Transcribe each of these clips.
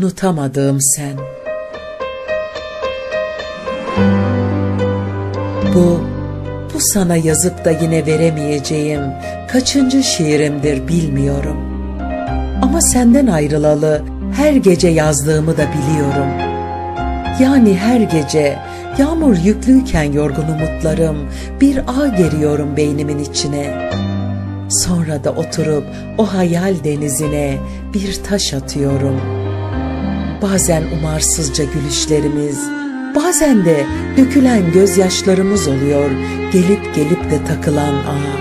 unutamadığım sen. Bu, bu sana yazıp da yine veremeyeceğim kaçıncı şiirimdir bilmiyorum. Ama senden ayrılalı her gece yazdığımı da biliyorum. Yani her gece yağmur yüklüyken yorgun umutlarım bir ağ geriyorum beynimin içine. Sonra da oturup o hayal denizine bir taş atıyorum. Bazen umarsızca gülüşlerimiz, bazen de dökülen gözyaşlarımız oluyor gelip gelip de takılan ağ.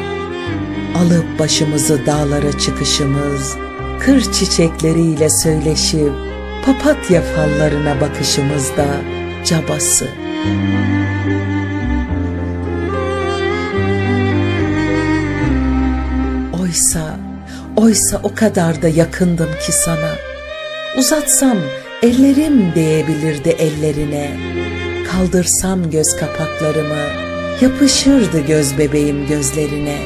Alıp başımızı dağlara çıkışımız, kır çiçekleriyle söyleşip, papatya fallarına bakışımızda cabası. Oysa, oysa o kadar da yakındım ki sana. Uzatsam ellerim değebilirdi ellerine. Kaldırsam göz kapaklarımı, yapışırdı göz bebeğim gözlerine.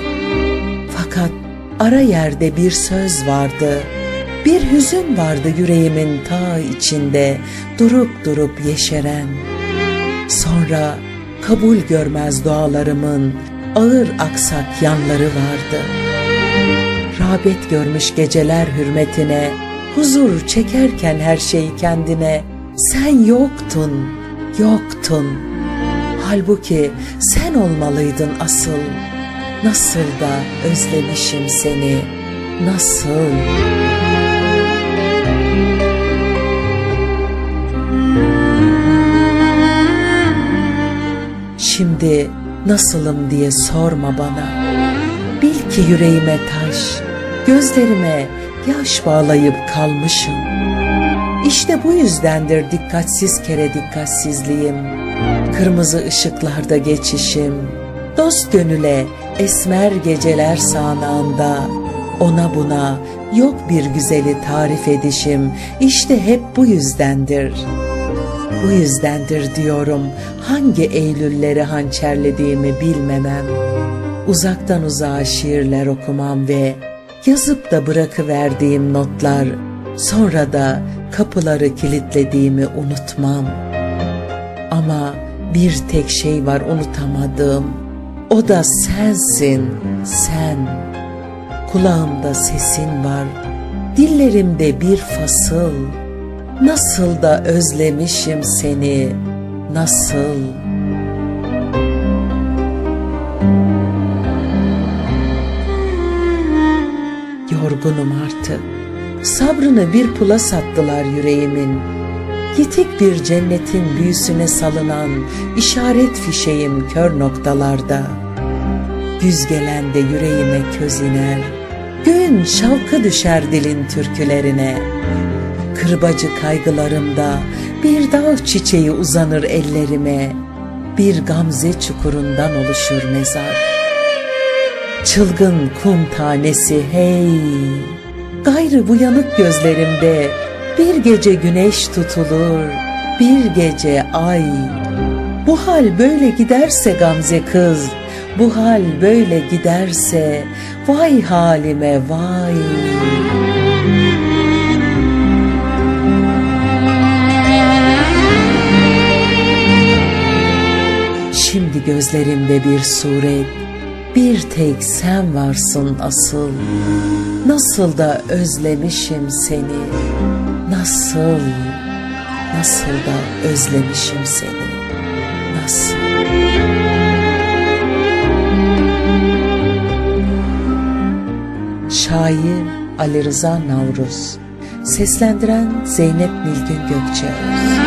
Fakat ara yerde bir söz vardı. Bir hüzün vardı yüreğimin ta içinde, durup durup yeşeren. Sonra kabul görmez dualarımın ağır aksak yanları vardı.'' rağbet görmüş geceler hürmetine, huzur çekerken her şey kendine, sen yoktun, yoktun. Halbuki sen olmalıydın asıl, nasıl da özlemişim seni, nasıl? Şimdi nasılım diye sorma bana. Bil ki yüreğime taş, Gözlerime yaş bağlayıp kalmışım. İşte bu yüzdendir dikkatsiz kere dikkatsizliğim. Kırmızı ışıklarda geçişim. Dost gönüle esmer geceler sağanağında. Ona buna yok bir güzeli tarif edişim. İşte hep bu yüzdendir. Bu yüzdendir diyorum hangi Eylülleri hançerlediğimi bilmemem. Uzaktan uzağa şiirler okumam ve yazıp da bırakıverdiğim notlar, sonra da kapıları kilitlediğimi unutmam. Ama bir tek şey var unutamadığım, o da sensin, sen. Kulağımda sesin var, dillerimde bir fasıl. Nasıl da özlemişim seni, nasıl?'' Yorgunum artık. Sabrını bir pula sattılar yüreğimin. Yitik bir cennetin büyüsüne salınan işaret fişeğim kör noktalarda. Güz gelende yüreğime köz iner, göğün şavkı düşer dilin türkülerine. Kırbacı kaygılarımda bir dağ çiçeği uzanır ellerime, bir gamze çukurundan oluşur mezar. Çılgın kum tanesi hey. Gayrı bu yanık gözlerimde Bir gece güneş tutulur Bir gece ay. Bu hal böyle giderse Gamze kız Bu hal böyle giderse Vay halime vay. Şimdi gözlerimde bir suret bir tek sen varsın asıl. Nasıl da özlemişim seni. Nasıl Nasıl da özlemişim seni. Nasıl? Şair Ali Rıza Navruz Seslendiren Zeynep Nilgün Gökçeöz